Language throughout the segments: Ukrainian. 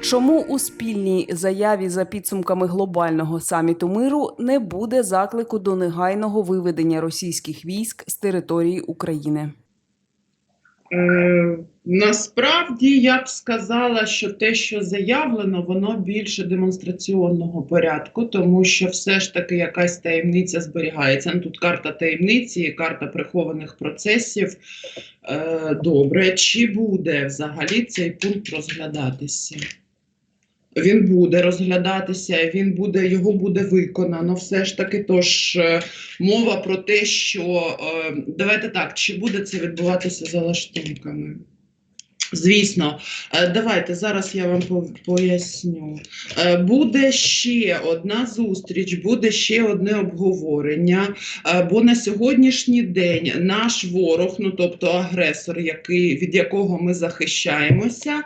Чому у спільній заяві за підсумками глобального саміту миру не буде заклику до негайного виведення російських військ з території України? Е, насправді я б сказала, що те, що заявлено, воно більше демонстраційного порядку, тому що все ж таки якась таємниця зберігається. Ну, тут карта таємниці, карта прихованих процесів. Е, добре, чи буде взагалі цей пункт розглядатися? Він буде розглядатися, він буде, його буде виконано. Все ж таки, тож е, мова про те, що е, давайте так, чи буде це відбуватися за лаштунками? Звісно, Е, давайте зараз я вам поясню. Е, Буде ще одна зустріч, буде ще одне обговорення. е, Бо на сьогоднішній день наш ворог, ну тобто агресор, який, від якого ми захищаємося,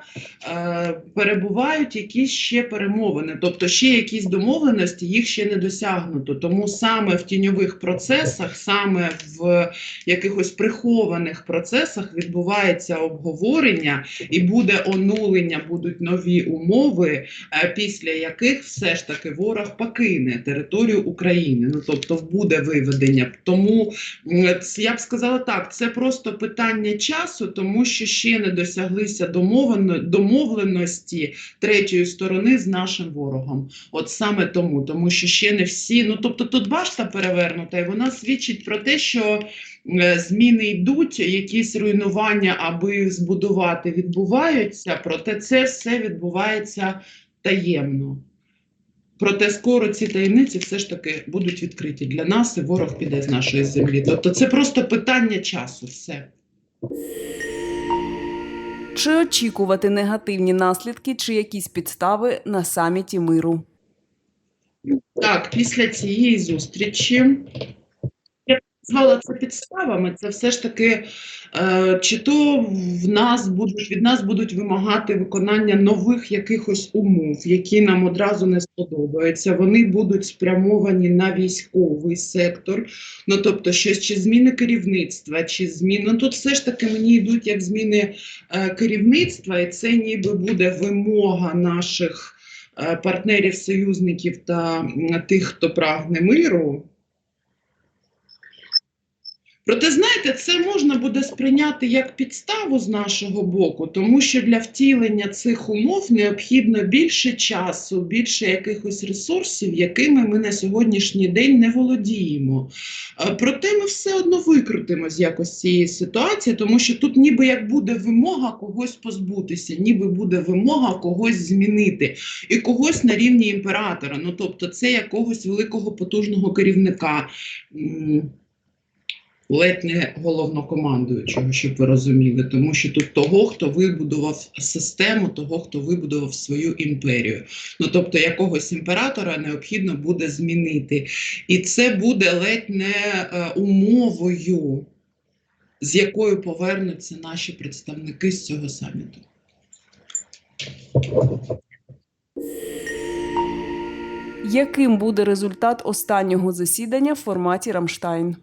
перебувають якісь ще перемовини, тобто ще якісь домовленості, їх ще не досягнуто. Тому саме в тіньових процесах, саме в якихось прихованих процесах відбувається обговорення і буде онулення, будуть нові умови, е, після яких все ж таки ворог покине територію України. Ну тобто буде виведення. Тому я б сказала так, це просто питання часу, тому що ще не досяглися домовленості третьої сторони з нашим ворогом. От саме тому, тому що ще не всі. Ну тобто, тут башта перевернута, і вона свідчить про те, що зміни йдуть, якісь руйнування, аби їх збудувати, відбуваються. Проте це все відбувається таємно. Проте скоро ці таємниці все ж таки будуть відкриті для нас, і ворог піде з нашої землі. Тобто, це просто питання часу. Все. Чи очікувати негативні наслідки чи якісь підстави на саміті миру? Так, після цієї зустрічі назвала це підставами. Це все ж таки, е, чи то в нас будуть від нас будуть вимагати виконання нових якихось умов, які нам одразу не сподобаються. Вони будуть спрямовані на військовий сектор. Ну тобто, щось чи зміни керівництва, чи зміни. Ну тут все ж таки мені йдуть як зміни е, керівництва, і це ніби буде вимога наших е, партнерів, союзників та тих, хто прагне миру. Проте, знаєте, це можна буде сприйняти як підставу з нашого боку, тому що для втілення цих умов необхідно більше часу, більше якихось ресурсів, якими ми на сьогоднішній день не володіємо. Е, Проте ми все одно викрутимось якось з цієї ситуації, тому що тут ніби як буде вимога когось позбутися, ніби буде вимога когось змінити і когось на рівні імператора. Ну тобто, це якогось великого потужного керівника. Ледь не головнокомандуючого, щоб ви розуміли, тому що тут того, хто вибудував систему, того, хто вибудував свою імперію. Ну тобто якогось імператора необхідно буде змінити. І це буде ледь не е, умовою, з якою повернуться наші представники з цього саміту. Яким буде результат останнього засідання в форматі Рамштайн?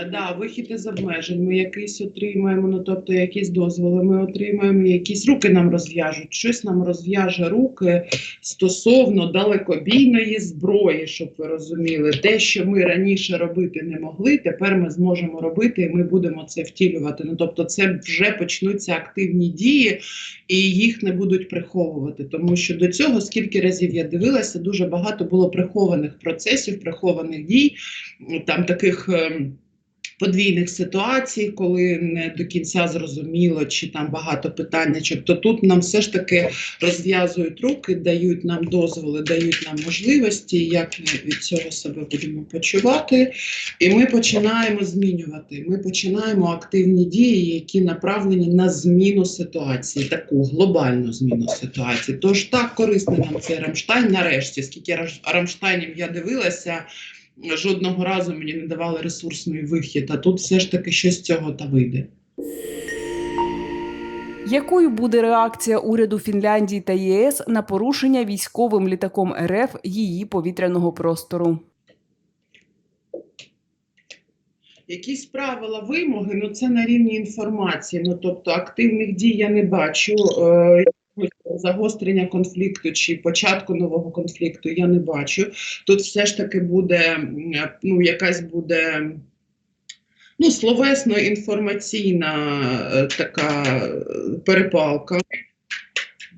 Да, вихід із обмежень. Ми якийсь отримаємо, ну тобто якісь дозволи. Ми отримаємо, якісь руки нам розв'яжуть. Щось нам розв'яже руки стосовно далекобійної зброї, щоб ви розуміли. Те, що ми раніше робити не могли, тепер ми зможемо робити, і ми будемо це втілювати. Ну тобто, це вже почнуться активні дії, і їх не будуть приховувати. Тому що до цього, скільки разів я дивилася, дуже багато було прихованих процесів, прихованих дій, там таких. Подвійних ситуацій, коли не до кінця зрозуміло, чи там багато питаннячок, то тут нам все ж таки розв'язують руки, дають нам дозволи, дають нам можливості, як ми від цього себе будемо почувати. І ми починаємо змінювати. Ми починаємо активні дії, які направлені на зміну ситуації, таку глобальну зміну ситуації. Тож так корисний нам цей Рамштайн нарешті, скільки Рамштайнів я дивилася жодного разу мені не давали ресурсний вихід, а тут все ж таки щось з цього та вийде. Якою буде реакція уряду Фінляндії та ЄС на порушення військовим літаком РФ її повітряного простору? Якісь правила вимоги, ну це на рівні інформації. Ну тобто активних дій я не бачу. Загострення конфлікту чи початку нового конфлікту я не бачу. Тут все ж таки буде ну, якась буде ну, словесно інформаційна е, така е, перепалка.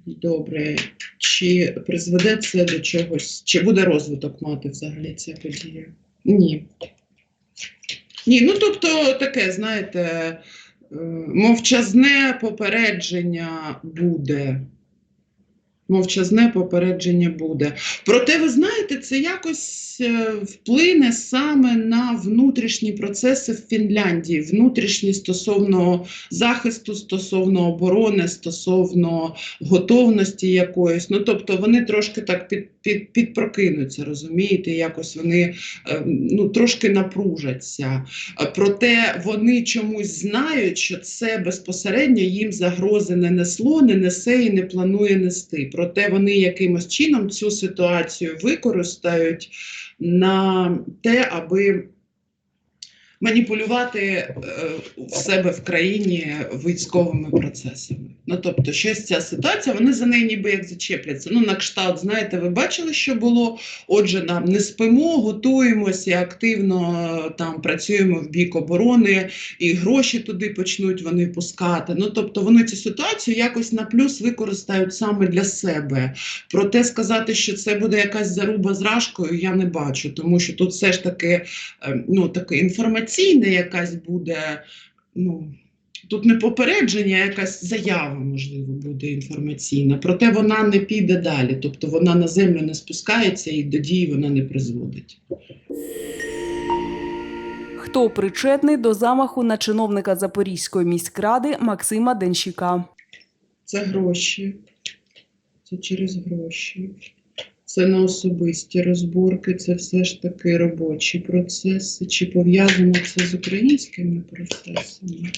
Добре. Чи призведе це до чогось? Чи буде розвиток мати взагалі ця подія? Ні. Ні, ну тобто таке, знаєте, е, мовчазне попередження буде. Мовчазне попередження буде. Проте, ви знаєте, це якось е, вплине саме на внутрішні процеси в Фінляндії, внутрішні стосовно захисту, стосовно оборони, стосовно готовності якоїсь. Ну, тобто вони трошки так під, під, підпрокинуться, розумієте, якось вони е, ну, трошки напружаться. Проте вони чомусь знають, що це безпосередньо їм загрози не несло, не несе і не планує нести. Проте вони якимось чином цю ситуацію використають на те, аби маніпулювати е, в себе в країні військовими процесами. Ну тобто, щось ця ситуація, вони за неї ніби як зачепляться. Ну, на кшталт, знаєте, ви бачили, що було? Отже, нам не спимо, готуємося, активно е, там працюємо в бік оборони, і гроші туди почнуть вони пускати. Ну тобто, вони цю ситуацію якось на плюс використають саме для себе. Проте сказати, що це буде якась заруба з рашкою, я не бачу, тому що тут все ж таки е, ну, таке інформаційне якась буде. Ну, тут не попередження, а якась заява, можливо, буде інформаційна. Проте вона не піде далі, тобто вона на землю не спускається і до дії вона не призводить. Хто причетний до замаху на чиновника Запорізької міськради Максима Денщика? Це гроші. Це через гроші. Це не особисті розборки, це все ж таки робочі процеси. Чи пов'язано це з українськими процесами?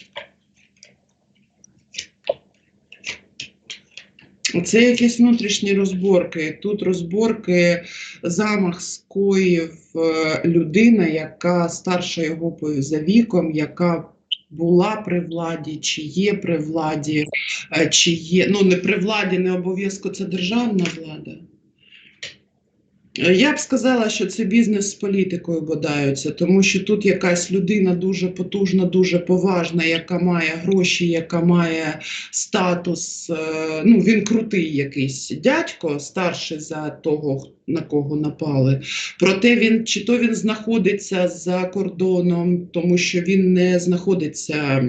Це якісь внутрішні розборки. Тут розборки, замах скоїв е, людина, яка старша його за віком, яка була при владі, чи є при владі, е, чи є, ну не при владі, не обов'язково це державна влада. Е, Я б сказала, що це бізнес з політикою бодаються, тому що тут якась людина дуже потужна, дуже поважна, яка має гроші, яка має статус. е, Ну, він крутий якийсь дядько, старший за того, на кого напали. Проте він чи то він знаходиться за кордоном, тому що він не знаходиться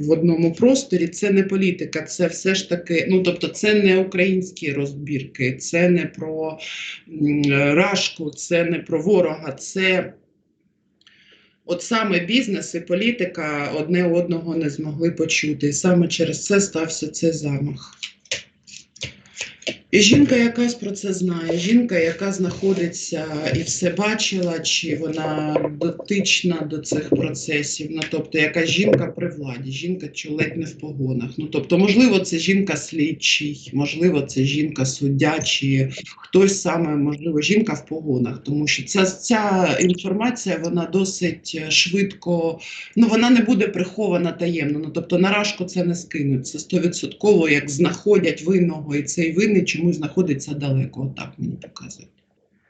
в одному просторі. Це не політика, це все ж таки. Ну тобто, це не українські розбірки, це не про м, рашку, це не про ворога, це. От саме бізнес і політика одне одного не змогли почути. І саме через це стався цей замах. І жінка якась про це знає. Жінка, яка знаходиться і все бачила, чи вона дотична до цих процесів. Ну, тобто, яка жінка при владі, жінка чи ледь не в погонах. Ну, тобто, можливо, це жінка слідчий, можливо, це жінка суддя, чи хтось саме, можливо, жінка в погонах. Тому що ця, ця інформація вона досить швидко, ну вона не буде прихована таємно. Ну, тобто, на рашку це не скинуть. Це стовідсотково, як знаходять винного, і цей винний чомусь знаходиться далеко. Отак мені показують.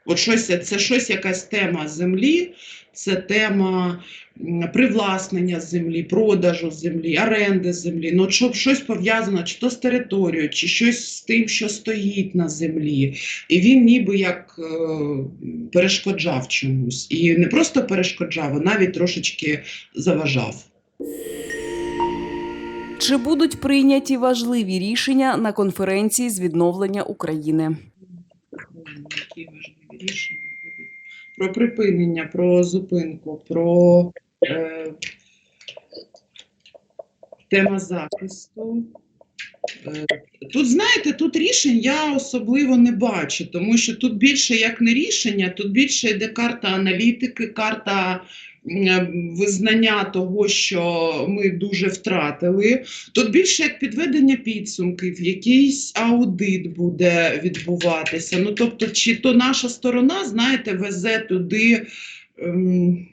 От щось, це щось, якась тема землі, це тема привласнення землі, продажу землі, оренди землі. Ну, щоб щось пов'язано чи то з територією, чи щось з тим, що стоїть на землі. І він ніби як е, перешкоджав чомусь. І не просто перешкоджав, а навіть трошечки заважав. Чи будуть прийняті важливі рішення на конференції з відновлення України? Які важливі рішення? Про припинення, про зупинку, про е, тема захисту. Е, Тут, знаєте, тут рішень я особливо не бачу, тому що тут більше як не рішення, тут більше йде карта аналітики, карта визнання того, що ми дуже втратили. Тут більше як підведення підсумків, якийсь аудит буде відбуватися. Ну, тобто, чи то наша сторона, знаєте, везе туди. ем,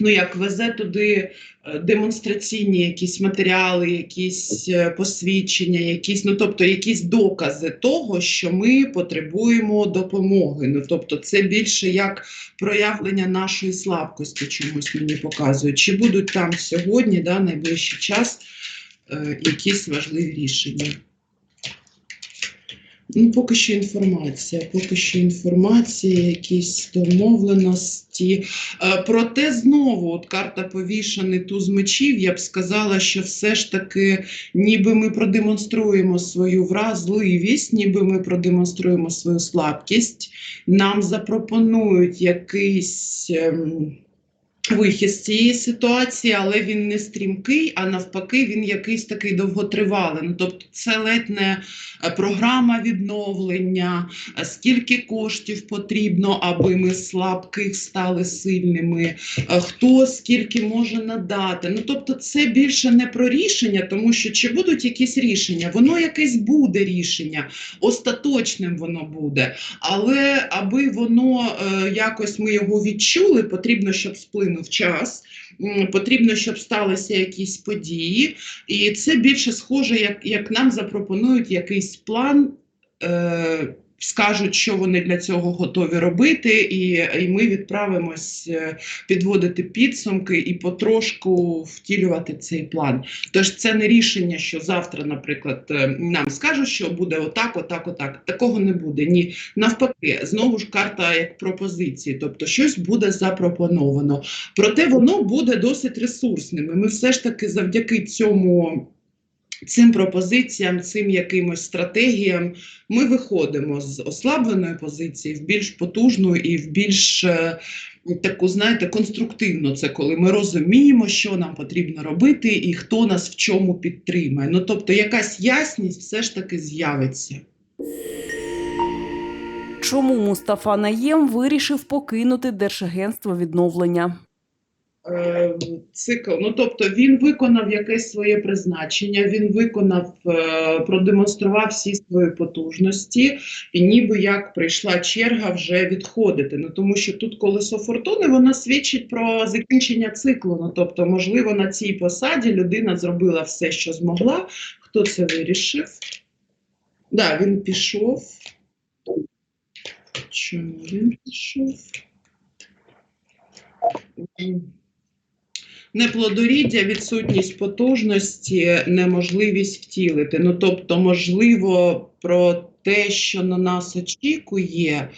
Ну, як везе туди демонстраційні якісь матеріали, якісь е, посвідчення, якісь, ну тобто якісь докази того, що ми потребуємо допомоги. Ну тобто, це більше як проявлення нашої слабкості, чомусь мені показують. Чи будуть там сьогодні, да, найближчий час, е, якісь важливі рішення? Ну, поки що інформація, поки що інформація, якісь домовленості. Е, Проте знову, от карта повішаний туз мечів, я б сказала, що все ж таки, ніби ми продемонструємо свою вразливість, ніби ми продемонструємо свою слабкість, нам запропонують якийсь. ем, Вихід з цієї ситуації, але він не стрімкий, а навпаки, він якийсь такий довготривалий. Ну, тобто, це ледь не е, програма відновлення, е, скільки коштів потрібно, аби ми слабких стали сильними, е, хто скільки може надати. Ну тобто, це більше не про рішення, тому що чи будуть якісь рішення, воно якесь буде рішення, остаточним воно буде. Але аби воно якось ми його відчули, потрібно, щоб сплинув час. Потрібно, щоб сталися якісь події, і це більше схоже, як, як нам запропонують якийсь план, е, скажуть, що вони для цього готові робити, і, і ми відправимось е, підводити підсумки і потрошку втілювати цей план. Тож це не рішення, що завтра, наприклад, е, нам скажуть, що буде отак, отак, отак. Такого не буде. Ні, навпаки, знову ж карта як пропозиції, тобто щось буде запропоновано. Проте воно буде досить ресурсним. І Ми все ж таки завдяки цьому. Цим пропозиціям, цим якимось стратегіям ми виходимо з ослабленої позиції в більш потужну і в більш е, таку, знаєте, конструктивну. Це коли ми розуміємо, що нам потрібно робити і хто нас в чому підтримає. Ну тобто, якась ясність все ж таки з'явиться. Чому Мустафа Наєм вирішив покинути Держагентство відновлення? Е, цикл. Ну тобто він виконав якесь своє призначення, він виконав, е, продемонстрував всі свої потужності, і ніби як прийшла черга вже відходити. Ну тому що тут колесо фортуни воно свідчить про закінчення циклу. Ну тобто, можливо, на цій посаді людина зробила все, що змогла. Хто це вирішив? Да, він пішов. Чому він пішов? Неплодоріддя, відсутність потужності, неможливість втілити. Ну тобто, можливо, про те, що на нас очікує,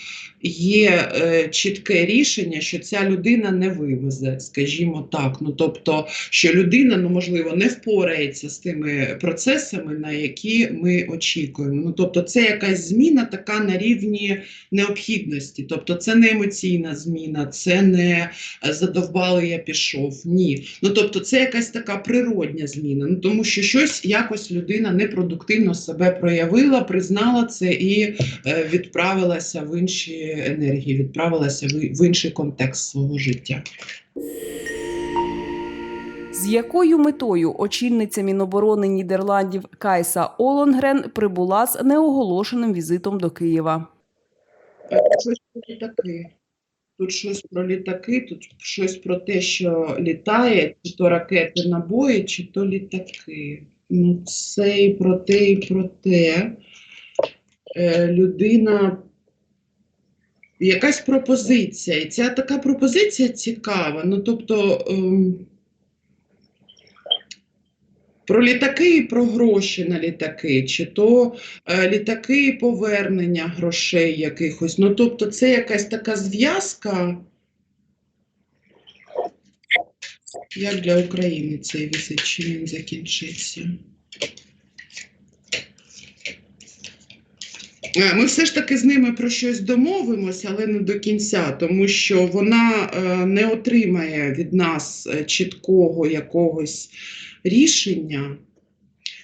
є е, чітке рішення, що ця людина не вивезе, скажімо так. Ну тобто, що людина, ну можливо, не впорається з тими процесами, на які ми очікуємо. Ну тобто, це якась зміна така на рівні необхідності. Тобто, це не емоційна зміна, це не е, задовбали, я пішов. Ні. Ну тобто, це якась така природня зміна. Ну тому що щось якось людина непродуктивно себе проявила, признала це і е, відправилася в інші енергії, відправилася в, в інший контекст свого життя. З якою метою очільниця Міноборони Нідерландів Кайса Олонгрен прибула з неоголошеним візитом до Києва? Е, Щось про літаки. Тут щось про літаки, тут щось про те, що літає, чи то ракети набої, чи то літаки. Ну, це і про те, і про те. Е, людина. Якась пропозиція. І ця така пропозиція цікава. Ну, тобто. Ем, про літаки і про гроші на літаки, чи то е, літаки і повернення грошей якихось. Ну, тобто, це якась така зв'язка. Як для України цей візит, чи він закінчиться? Ми все ж таки з ними про щось домовимося, але не до кінця, тому що вона е, не отримає від нас е, чіткого якогось рішення.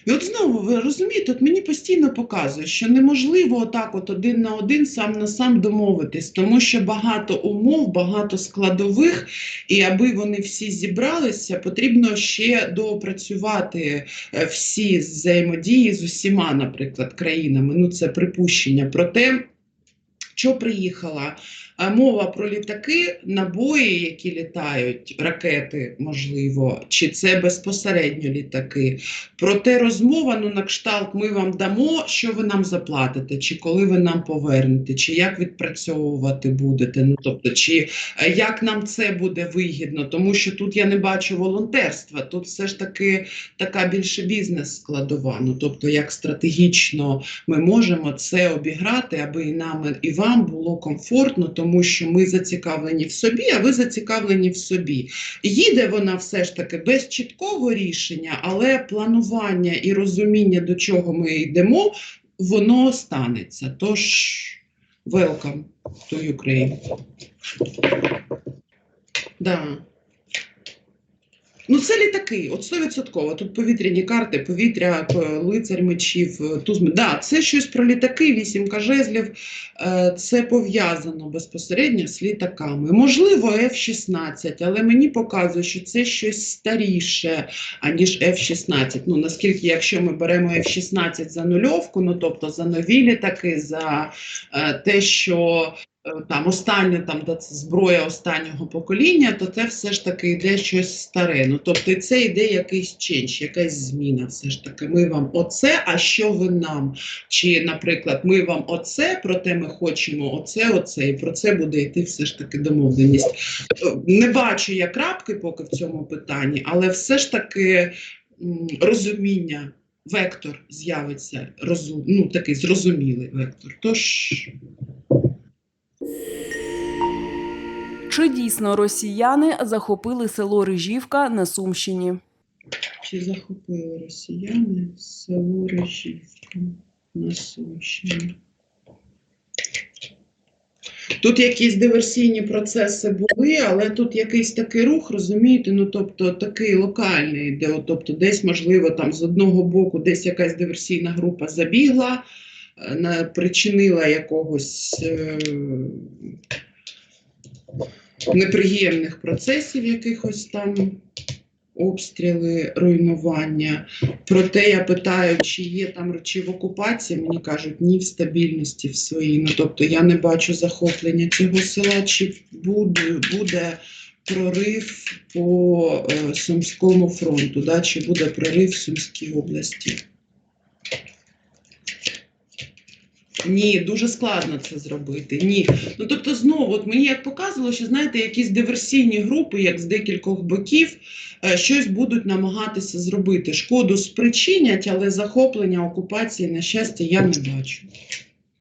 І от знову, ви розумієте, от мені постійно показує, що неможливо отак от один на один сам на сам домовитись, тому що багато умов, багато складових, і аби вони всі зібралися, потрібно ще доопрацювати е, всі взаємодії з усіма, наприклад, країнами. Ну, це припущення. Проте, що приїхала мова про літаки, набої, які літають, ракети, можливо, чи це безпосередньо літаки. Проте розмова ну, на кшталт ми вам дамо, що ви нам заплатите, чи коли ви нам повернете, чи як відпрацьовувати будете. Ну тобто, чи е, як нам це буде вигідно, тому що тут я не бачу волонтерства. Тут все ж таки така більше бізнес складова. Ну тобто, як стратегічно ми можемо це обіграти, аби і нам, і вам було комфортно, тому що ми зацікавлені в собі, а ви зацікавлені в собі. Їде вона все ж таки без чіткого рішення, але планування і розуміння, до чого ми йдемо, воно станеться. Тож, welcome to Ukraine. Да. Ну, це літаки, от 100%. Тут повітряні карти, повітря, п- лицар мечів, е, туз. Да, це щось про літаки, вісімка жезлів. Е, Це пов'язано безпосередньо з літаками. Можливо, F-16, але мені показує, що це щось старіше, аніж F-16. Ну, наскільки, якщо ми беремо F-16 за нульовку, ну тобто за нові літаки, за е, те, що там останнє там де зброя останнього покоління, то це все ж таки йде щось старе. Ну тобто це йде якийсь ченч, якась зміна. Все ж таки, ми вам оце, а що ви нам? Чи, наприклад, ми вам оце, проте ми хочемо оце, оце, і про це буде йти все ж таки домовленість. Е, Не бачу я крапки поки в цьому питанні, але все ж таки розуміння. Вектор з'явиться розум, ну такий зрозумілий вектор. Тож Чи дійсно росіяни захопили село Рижівка на Сумщині? Чи захопили росіяни село Режівка на Сумщині? Тут якісь диверсійні процеси були, але тут якийсь такий рух, розумієте, ну тобто такий локальний, де тобто десь, можливо, там з одного боку десь якась диверсійна група забігла, е, причинила якогось е, неприємних процесів, якихось там обстріли, руйнування. Проте я питаю, чи є там чи в окупації, мені кажуть, ні в стабільності в своїй. Ну тобто я не бачу захоплення цього села, чи буде, буде прорив по е, Сумському фронту, да, чи буде прорив в Сумській області. Ні, дуже складно це зробити. Ні. Ну тобто, знову, от мені як показувало, що знаєте, якісь диверсійні групи, як з декількох боків, е, щось будуть намагатися зробити. Шкоду спричинять, але захоплення окупації, на щастя, я не бачу.